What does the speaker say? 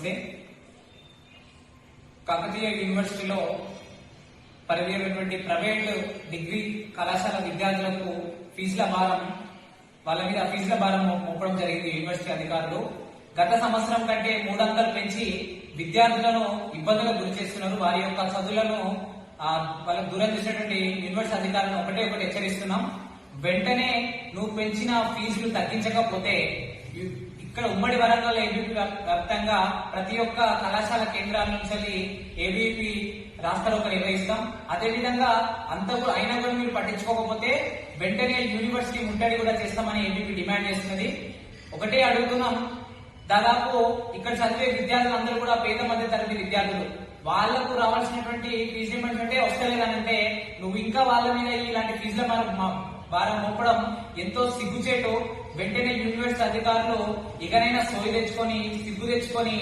వస్తుంది. కాకతీయ యూనివర్సిటీలో పరిధిలోటువంటి private degree కళాశాల విద్యార్థులకు ఫీజుల భారం వాళ్ళ మీద ఫీజుల భారం మోపడం జరిగింది యూనివర్సిటీ అధికారులు. గత సంవత్సరం కంటే మూడంతలు పెంచి విద్యార్థులను ఇబ్బందులకు గురి చేస్తున్నారు. వారి యొక్క చదువులను వాళ్ళకు దూరం చేసినటువంటి యూనివర్సిటీ అధికారులను ఒకటే ఒకటి హెచ్చరిస్తున్నాం. వెంటనే నువ్వు పెంచిన ఫీజులు తగ్గించకపోతే ఇక్కడ ఉమ్మడి వరంగల్ ఏబీపీ వ్యాప్తంగా ప్రతి ఒక్క కళాశాల కేంద్రాల నుంచి ఏబీపీ రాష్ట్రాలు నిర్వహిస్తాం. అదేవిధంగా అంత కూడా అయినా కూడా మీరు పట్టించుకోకపోతే వెంటనే యూనివర్సిటీ ముట్టడి కూడా చేస్తామని ఏబీపీ డిమాండ్ చేస్తున్నది. ఒకటే అడుగుతున్నాం. దాదాపు ఇక్కడ చదివే విద్యార్థులందరూ కూడా పేద మధ్య తరగతి విద్యార్థులు. వాళ్ళకు రావాల్సినటువంటి ఫీజు ఏమంటే అంటే వస్తలేదనంటే నువ్వు ఇంకా వాళ్ళ మీద ఇలాంటి ఫీజుల మనం వారం భారం మోపడం ఎంతో సిగ్గుచేటు. వెంటనే యూనివర్సిటీ అధికారులు ఇకనైనా సోయి తెచ్చుకొని సిగ్గు తెచ్చుకొని